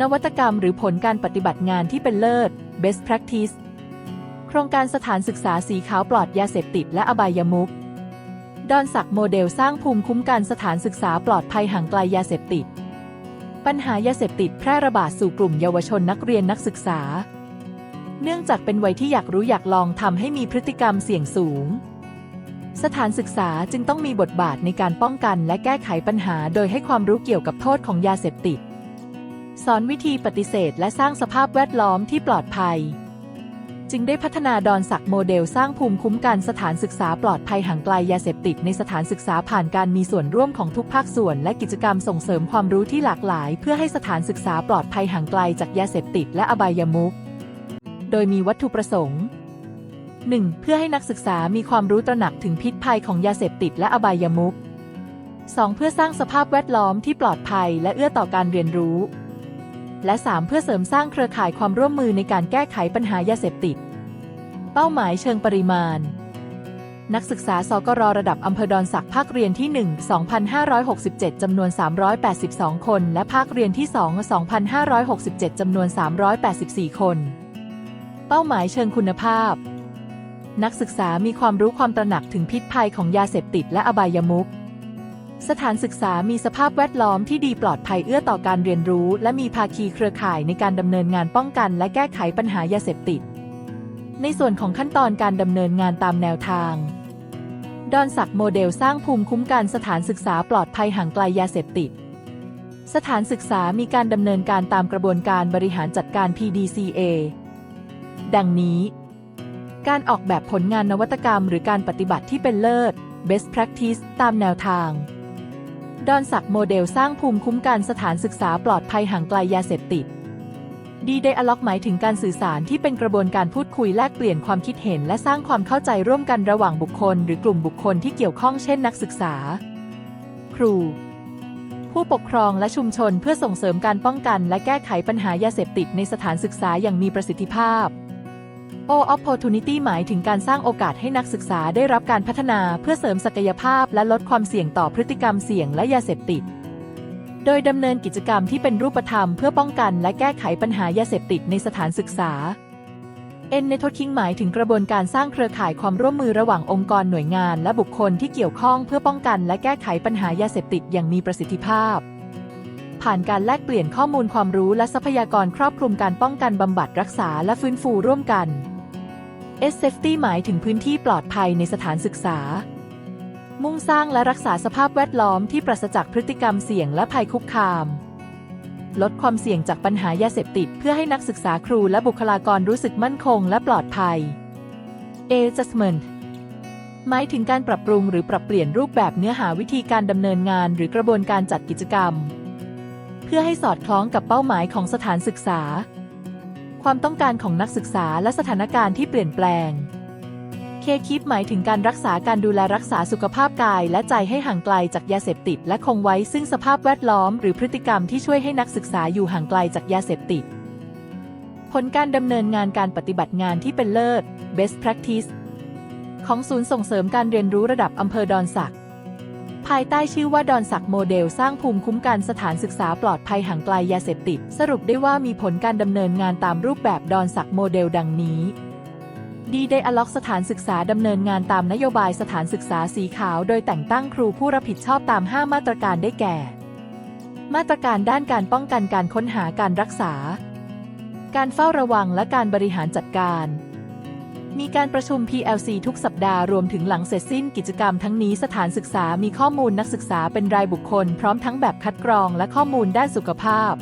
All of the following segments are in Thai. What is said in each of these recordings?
นวัตกรรมหรือผลการปฏิบัติงานที่เป็นเลิศ best practice โครงการสถานศึกษาสีขาวปลอดยาเสพติดและอบายมุขดอนศักโมเดลสร้างภูมิคุ้มกันสถานศึกษาปลอดภัยห่างไกลยาเสพติด ปัญหายาเสพติดแพร่ระบาดสู่กลุ่มเยาวชนนักเรียนนักศึกษา เนื่องจากเป็นวัยที่อยากรู้อยากลองทำให้มีพฤติกรรมเสี่ยงสูง สถานศึกษาจึงต้องมีบทบาทในการป้องกันและแก้ไขปัญหาโดยให้ความรู้เกี่ยวกับโทษของยาเสพติด สอนวิธีปฏิเสธและสร้างสภาพแวดล้อมที่ปลอดภัย จึงได้พัฒนาดอนศักโมเดลสร้างภูมิคุ้มกันสถานศึกษาปลอดภัยห่างไกลยาเสพติดในสถานศึกษาผ่านการมีส่วนร่วมของทุกภาคส่วน และกิจกรรมส่งเสริมความรู้ที่หลากหลาย เพื่อให้สถานศึกษาปลอดภัยห่างไกลจากยาเสพติดและอบายมุขโดยมีวัตถุประสงค์ 1. เพื่อให้นักศึกษามีความรู้ตระหนักถึงพิษภัยของยาเสพติดและอบายมุข 2. เพื่อสร้างสภาพแวดล้อมที่ปลอดภัยและเอื้อต่อการเรียนรู้ และ 3. เพื่อเสริมสร้างเครือข่ายความร่วมมือในการแก้ไขปัญหายาเสพติด เป้าหมายเชิงปริมาณ นักศึกษาสกรระดับอำเภอดอนสักภาคเรียนที่ 1 2,567 จำนวน 382 คน และภาคเรียนที่ 2 2,567 จำนวน 384 คน เป้าหมายเชิงคุณภาพ นักศึกษามีความรู้ความตระหนักถึงพิษภัยของยาเสพติดและอบายมุข สถานศึกษามีสภาพแวดล้อมที่ดีปลอดภัยเอื้อต่อการเรียนรู้ และมีภาคีเครือข่ายในการดำเนินงานป้องกัน และแก้ไขปัญหายาเสพติด ในส่วนของขั้นตอนการดำเนินงานตามแนวทาง ดอนศักโมเดลสร้างภูมิคุ้มกันสถานศึกษาปลอดภัยห่างไกลยาเสพติด สถานศึกษามีการดำเนินการตามกระบวนการบริหารจัดการ PDCA ดังนี้ การออกแบบผลงานนวัตกรรม หรือการปฏิบัติที่เป็นเลิศ best practice ตามแนวทาง ดอนศักดิ์โมเดลสร้างภูมิคุ้มกันสถานศึกษาปลอดภัยห่างไกลยาเสพติดดีไดอะล็อกหมายถึงการสื่อสารที่เป็นกระบวนการพูดคุยแลกเปลี่ยนความคิดเห็น และสร้างความเข้าใจร่วมกันระหว่างบุคคล หรือกลุ่มบุคคลที่เกี่ยวข้องเช่นนักศึกษา ครู ผู้ปกครองและชุมชนเพื่อส่งเสริมการป้องกัน และแก้ไขปัญหายาเสพติดในสถานศึกษาอย่างมีประสิทธิภาพ O Opportunity หมายถึงการสร้างโอกาสให้นักศึกษาได้รับการพัฒนาเพื่อเสริมศักยภาพและลดความเสี่ยงต่อพฤติกรรมเสี่ยงและยาเสพติด โดยดำเนินกิจกรรมที่เป็นรูปธรรมเพื่อป้องกันและแก้ไขปัญหายาเสพติดในสถานศึกษา N Networking หมายถึงกระบวนการสร้างเครือข่ายความร่วมมือระหว่างองค์กรหน่วยงานและบุคคลที่เกี่ยวข้องเพื่อป้องกันและแก้ไขปัญหายาเสพติดอย่างมีประสิทธิภาพ ผ่านการแลกเปลี่ยนข้อมูลความรู้และทรัพยากรครอบคลุมการป้องกันบำบัดรักษาและฟื้นฟูร่วมกัน S Safety หมายถึงพื้นที่ปลอดภัยในสถานศึกษา มุ่งสร้างและรักษาสภาพแวดล้อมที่ปราศจากพฤติกรรมเสี่ยงและภัยคุกคาม ลดความเสี่ยงจากปัญหายาเสพติด เพื่อให้นักศึกษาครูและบุคลากรรู้สึกมั่นคงและปลอดภัย Adjustment หมายถึงการปรับปรุงหรือปรับเปลี่ยนรูปแบบเนื้อหาวิธีการดำเนินงาน หรือกระบวนการจัดกิจกรรม พื่อให้สอดคล้องกับเป้าหมายของสถานศึกษา ความต้องการของนักศึกษาและสถานการณ์ที่เปลี่ยนแปลง เคคิปหมายถึงการรักษาการดูแลรักษาสุขภาพกายและใจให้ห่างไกลจากยาเสพติด และคงไว้ซึ่งสภาพแวดล้อม หรือพฤติกรรมที่ช่วยให้นักศึกษาอยู่ห่างไกลจากยาเสพติด ผลการดำเนินงานการปฏิบัติงานที่เป็นเลิศ best practice ของศูนย์ส่งเสริมการเรียนรู้ระดับอำเภอดอนสัก ภายใต้ชื่อว่าดอนสักโมเดลสร้างภูมิคุ้มกันสถานศึกษาปลอดภัยห่างไกลยาเสพติด สรุปได้ว่ามีผลการดำเนินงานตามรูปแบบดอนสักโมเดลดังนี้ดีไดอะล็อกสถานศึกษาดำเนินงานตามนโยบายสถานศึกษาสีขาว โดยแต่งตั้งครูผู้รับผิดชอบตาม 5 มาตรการได้แก่ มาตรการด้านการป้องกันการค้นหาการรักษา การเฝ้าระวังและการบริหารจัดการ มีการประชุม PLC ทุกสัปดาห์รวมถึงหลังเสร็จสิ้นกิจกรรมทั้งนี้สถานศึกษามีข้อมูลนักศึกษาเป็นรายบุคคล พร้อมทั้งแบบคัดกรองและข้อมูลด้านสุขภาพ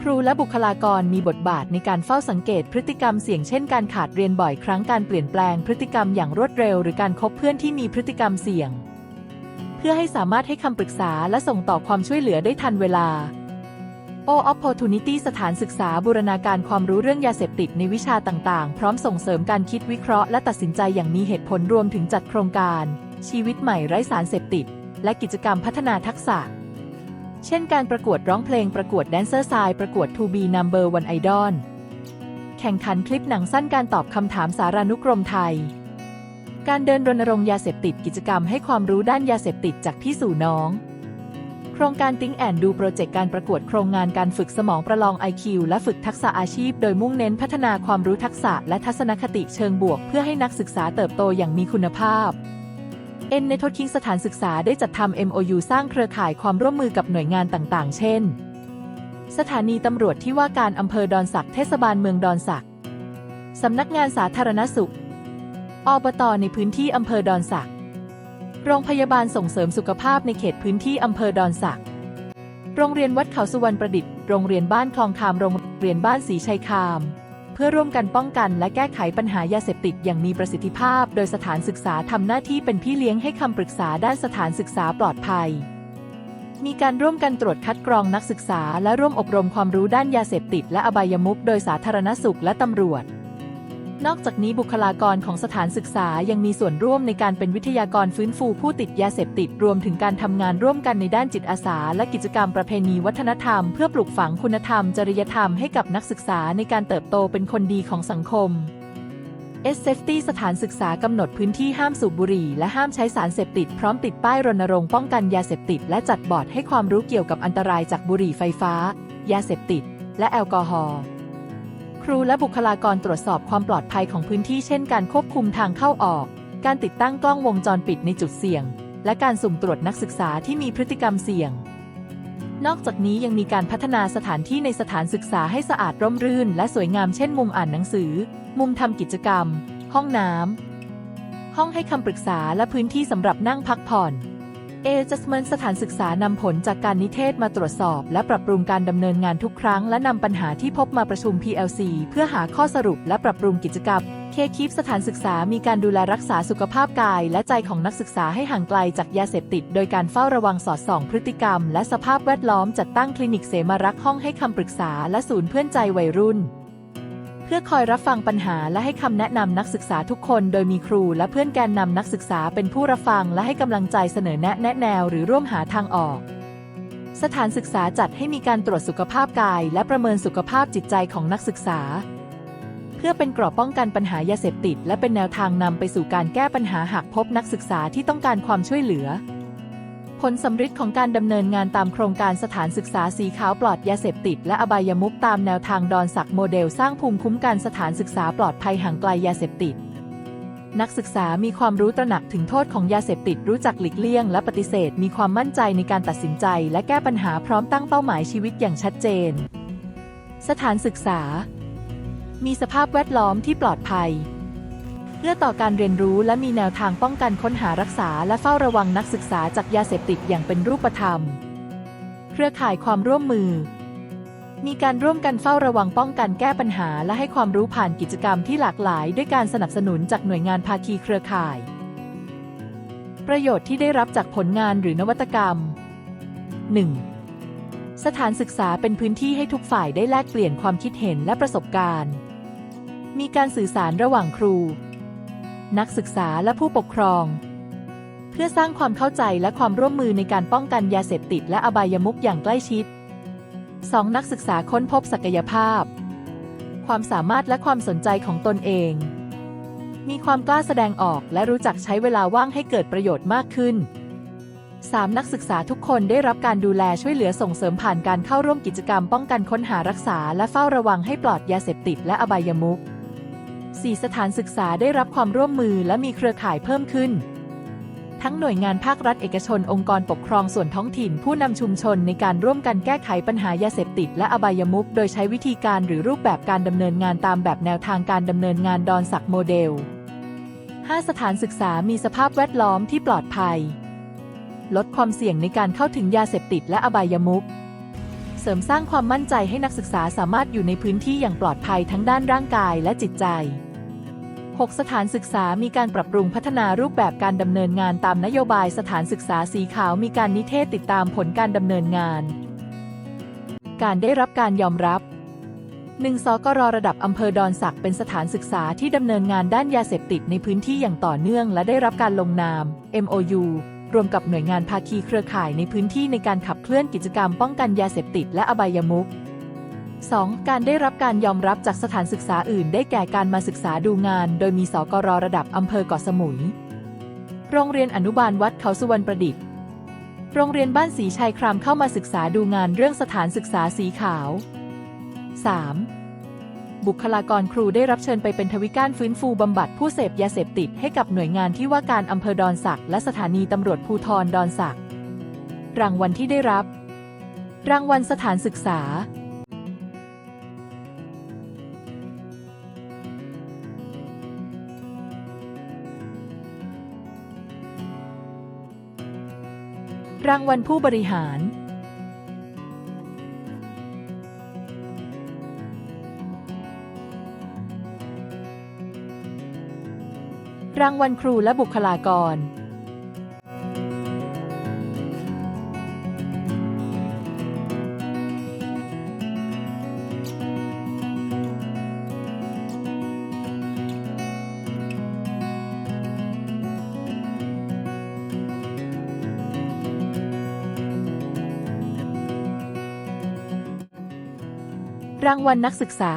ครูและบุคลากรมีบทบาทในการเฝ้าสังเกตพฤติกรรมเสี่ยงเช่นการขาดเรียนบ่อยครั้งการเปลี่ยนแปลงพฤติกรรมอย่างรวดเร็ว หรือการคบเพื่อนที่มีพฤติกรรมเสี่ยง เพื่อให้สามารถให้คำปรึกษาและส่งต่อความช่วยเหลือได้ทันเวลา O Opportunity สถานศึกษาบูรณาการความรู้เรื่องยาเสพติดในวิชาต่างๆ พร้อมส่งเสริมการคิดวิเคราะห์และตัดสินใจอย่างมีเหตุผลรวมถึงจัดโครงการ ชีวิตใหม่ไร้สารเสพติด และกิจกรรมพัฒนาทักษะ เช่นการประกวดร้องเพลงประกวดแดนเซอร์ซายประกวด To Be Number One Idol แข่งขันคลิปหนังสั้นการตอบคำถามสารานุกรมไทย การเดินรณรงค์ยาเสพติดกิจกรรมให้ความรู้ด้านยาเสพติดจากพี่สู่น้อง โครงการติ้งแอนดูโปรเจกต์การประกวดโครงงานการฝึกสมองประลอง IQ และฝึกทักษะอาชีพ โดยมุ่งเน้นพัฒนาความรู้ทักษะและทัศนคติเชิงบวก เพื่อให้นักศึกษาเติบโตอย่างมีคุณภาพเอ็นในทดคิงสถานศึกษาได้จัดทำ MOU สร้างเครือข่ายความร่วมมือกับหน่วยงานต่างๆ เช่น สถานีตำรวจที่ว่าการอำเภอดอนสักเทศบาลเมืองดอนสักสำนักงานสาธารณสุข อบตในพื้นที่อำเภอดอนสัก โรงพยาบาลส่งเสริมสุขภาพในเขตพื้นที่อำเภอดอนสัก โรงเรียนวัดเขาสุวรรณประดิษฐ์ โรงเรียนบ้านคลองคาม โรงเรียนบ้านศรีชัยคาม เพื่อร่วมกันป้องกันและแก้ไขปัญหายาเสพติดอย่างมีประสิทธิภาพ โดยสถานศึกษาทำหน้าที่เป็นพี่เลี้ยงให้คำปรึกษาด้านสถานศึกษาปลอดภัย มีการร่วมกันตรวจคัดกรองนักศึกษา และร่วมอบรมความรู้ด้านยาเสพติด และอบายมุขโดยสาธารณสุขและตำรวจ นอกจากนี้บุคลากรของสถานศึกษายังมีส่วนร่วมในการเป็นวิทยากรฟื้นฟูผู้ติดยาเสพติดรวมถึงการทำงานร่วมกันในด้านจิตอาสา และกิจกรรมประเพณีวัฒนธรรมเพื่อปลูกฝังคุณธรรม จริยธรรมให้กับนักศึกษาในการเติบโตเป็นคนดีของสังคม s s a f e t y สถานศึกษากำหนดพื้นที่ห้ามสูบบุหรี่และห้ามใช้สารเสพติด พร้อมติดป้ายรณรงค์ป้องกันยาเสพติด และจัดบอร์ดให้ความรู้เกี่ยวกับอันตรายจากบุหรี่ไฟฟ้า ยาเสพติด และแอลกอฮอล์ ครูและบุคลากรตรวจสอบความปลอดภัยของพื้นที่เช่นการควบคุมทางเข้าออก การติดตั้งกล้องวงจรปิดในจุดเสี่ยง และการสุ่มตรวจนักศึกษาที่มีพฤติกรรมเสี่ยง นอกจากนี้ยังมีการพัฒนาสถานที่ในสถานศึกษาให้สะอาดร่มรื่น และสวยงามเช่นมุมอ่านหนังสือ มุมทำกิจกรรม ห้องน้ำห้องให้คำปรึกษาและพื้นที่สำหรับนั่งพักผ่อน เอจัสเมนสถานศึกษานำผลจากการนิเทศมาตรวจสอบ และปรับปรุงการดำเนินงานทุกครั้ง และนำปัญหาที่พบมาประชุม PLC เพื่อหาข้อสรุปและปรับปรุงกิจกรรม เคคีปสถานศึกษามีการดูแลรักษาสุขภาพกาย และใจของนักศึกษาให้ห่างไกลจากยาเสพติด โดยการเฝ้าระวังสอดส่อง พฤติกรรม และสภาพแวดล้อมจัดตั้งคลินิกเสมารักห้องให้คำปรึกษา และศูนย์เพื่อนใจวัยรุ่น เพื่อคอยรับฟังปัญหาและให้คำแนะนำนักศึกษาทุกคน โดยมีครูและเพื่อนแกนนำนักศึกษาเป็นผู้รับฟังและให้กำลังใจเสนอแนะแนะแนวหรือร่วมหาทางออก สถานศึกษาจัดให้มีการตรวจสุขภาพกาย และประเมินสุขภาพจิตใจของนักศึกษา เพื่อเป็นกรอบป้องกันปัญหายาเสพติด และเป็นแนวทางนำไปสู่การแก้ปัญหาหากพบนักศึกษาที่ต้องการความช่วยเหลือ ผลสำฤทธิ์ของการดำเนินงานตามโครงการสถานศึกษาสีขาวปลอดยาเสพติด และอบายมุขตามแนวทางดอนสักโมเดลสร้างภูมิคุ้มกันสถานศึกษาปลอดภัยห่างไกลยาเสพติด นักศึกษามีความรู้ตระหนักถึงโทษของยาเสพติดรู้จักหลีกเลี่ยงและปฏิเสธ มีความมั่นใจในการตัดสินใจ และแก้ปัญหาพร้อมตั้งเป้าหมายชีวิตอย่างชัดเจน สถานศึกษา มีสภาพแวดล้อมที่ปลอดภัย เพื่อต่อการเรียนรู้และมีแนวทางป้องกันค้นหารักษาและเฝ้าระวังนักศึกษาจากยาเสพติดอย่างเป็นรูปธรรม เครือข่ายความร่วมมือ มีการร่วมกันเฝ้าระวังป้องกันแก้ปัญหาและให้ความรู้ผ่านกิจกรรมที่หลากหลาย ด้วยการสนับสนุนจากหน่วยงานภาคีเครือข่าย ประโยชน์ที่ได้รับจากผลงานหรือนวัตกรรม 1. สถานศึกษาเป็นพื้นที่ให้ทุกฝ่ายได้แลกเปลี่ยนความคิดเห็นและประสบการณ์ มีการสื่อสารระหว่างครู นักศึกษาและผู้ปกครอง เพื่อสร้างความเข้าใจและความร่วมมือในการป้องกันยาเสพติดและอบายมุขอย่างใกล้ชิด 2. นักศึกษาค้นพบศักยภาพ ความสามารถและความสนใจของตนเอง มีความกล้าแสดงออกและรู้จักใช้เวลาว่างให้เกิดประโยชน์มากขึ้น 3. นักศึกษาทุกคนได้รับการดูแลช่วยเหลือส่งเสริมผ่านการเข้าร่วมกิจกรรมป้องกันค้นหารักษาและเฝ้าระวังให้ปลอดยาเสพติดและอบายมุข 4. สถานศึกษาได้รับความร่วมมือและมีเครือข่ายเพิ่มขึ้น ทั้งหน่วยงานภาครัฐเอกชนองค์กรปกครองส่วนท้องถิ่นผู้นำชุมชนในการร่วมกันแก้ไขปัญหายาเสพติดและอบายมุขโดยใช้วิธีการหรือรูปแบบการดำเนินงานตามแบบแนวทางการดำเนินงานดอนสักโมเดล 5. สถานศึกษามีสภาพแวดล้อมที่ปลอดภัย ลดความเสี่ยงในการเข้าถึงยาเสพติดและอบายมุขเสริมสร้างความมั่นใจให้นักศึกษาสามารถอยู่ในพื้นที่อย่างปลอดภัยทั้งด้านร่างกายและจิตใจ 6. สถานศึกษามีการปรับปรุงพัฒนารูปแบบการดำเนินงานตามนโยบายสถานศึกษาสีขาวมีการนิเทศติดตามผลการดำเนินงาน การได้รับการยอมรับ 1. สกรระดับอำเภอดอนสักเป็นสถานศึกษาที่ดำเนินงานด้านยาเสพติดในพื้นที่อย่างต่อเนื่อง และได้รับการลงนาม MOU รวมกับหน่วยงานภาคีเครือข่ายในพื้นที่ในการขับเคลื่อนกิจกรรมป้องกันยาเสพติดและอบายมุข 2. การได้รับการยอมรับจากสถานศึกษาอื่น ได้แก่การมาศึกษาดูงาน โดยมีสกรระดับอำเภอเกาะสมุย โรงเรียนอนุบาลวัดเขาสุวรรณประดิษฐ์ โรงเรียนบ้านสีชัยครามเข้ามาศึกษาดูงานเรื่องสถานศึกษาสีขาว 3. บุคลากรครูได้รับเชิญไปเป็นทวิการฟื้นฟูบำบัดผู้เสพยาเสพติดให้กับหน่วยงานที่ว่าการอำเภอดอนสักและสถานีตำรวจภูธรดอนสักรางวัลที่ได้รับ รางวัลสถานศึกษา รางวัลผู้บริหาร รางวัลครูและบุคลากร รางวัลนักศึกษา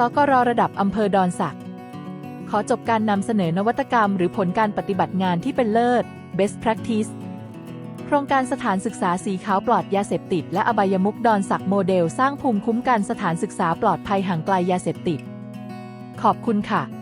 สกรระดับอำเภอดอนสัก ขอจบการนำเสนอนวัตกรรมหรือผลการปฏิบัติงานที่เป็นเลิศ Best Practice โครงการสถานศึกษาสีขาวปลอดยาเสพติด และอบายมุกดอนสักโมเดล สร้างภูมิคุ้มกันสถานศึกษาปลอดภัยห่างไกลยาเสพติด ขอบคุณค่ะ